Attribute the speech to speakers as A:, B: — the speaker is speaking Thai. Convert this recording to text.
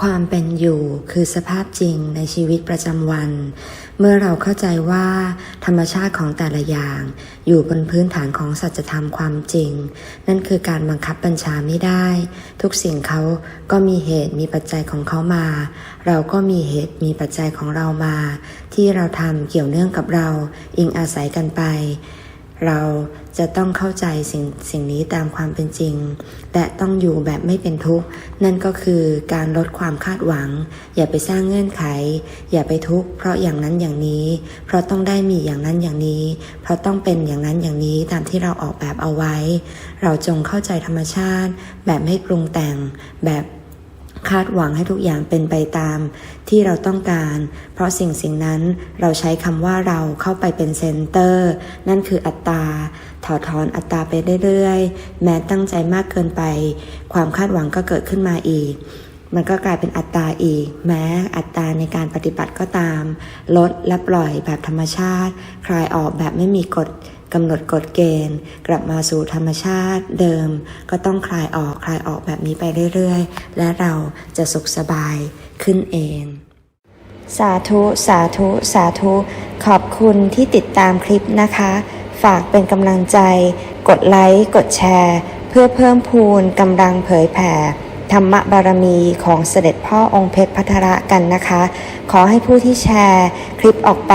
A: ความเป็นอยู่คือสภาพจริงในชีวิตประจำวัน เมื่อเราเข้าใจว่า ธรรมชาติของแต่ละอย่าง อยู่บนพื้นฐานของสัจธรรมความจริง นั่นคือการบังคับบัญชาไม่ได้ ทุกสิ่งเขาก็มีเหตุมีปัจจัยของเขามา เราก็มีเหตุมีปัจจัยของเรามา ที่เราทำเกี่ยวเนื่องกับเรา อิงอาศัยกันไป เราจะต้องเข้าใจสิ่งสิ่งนี้ตามความเป็นจริง และต้องอยู่แบบไม่เป็นทุกข์ นั่นก็คือการลดความคาดหวัง อย่าไปสร้างเงื่อนไข อย่าไปทุกข์เพราะอย่างนั้นอย่างนี้ เพราะต้องได้มีอย่างนั้นอย่างนี้ เพราะต้องเป็นอย่างนั้นอย่างนี้ตามที่เราออกแบบเอาไว้ เราจงเข้าใจธรรมชาติ แบบไม่ปรุงแต่งแบบ คาดหวังให้ทุกอย่างเป็นไปตาม ที่เราต้องการ เพราะสิ่งสิ่งนั้นเราใช้คำว่าเราเข้าไปเป็นเซนเตอร์ นั่นคืออัตตาถอดถอนอัตตาไปเรื่อยๆ แม้ตั้งใจมากเกินไป ความคาดหวังก็เกิดขึ้นมาอีก มันก็กลายเป็นอัตตาอีก แม้อัตตาในการปฏิบัติก็ตาม ลดและปล่อยแบบธรรมชาติ คลายออกแบบไม่มีกฎ กำหนดกฎเกณฑ์ กลับมาสู่ธรรมชาติเดิม ก็ต้องคลายออกคลายออกแบบนี้ไปเรื่อยๆ และเราจะสุขสบายขึ้นเอง สาธุ สาธุ สาธุ ขอบคุณที่ติดตามคลิปนะคะ ฝากเป็นกำลังใจ กดไลค์กดแชร์ เพื่อเพิ่มพูนกำลังเผยแผ่ธรรมบารมีของเสด็จพ่อองค์เพชรพัทระกันนะคะ ขอให้ผู้ที่แชร์คลิปออกไป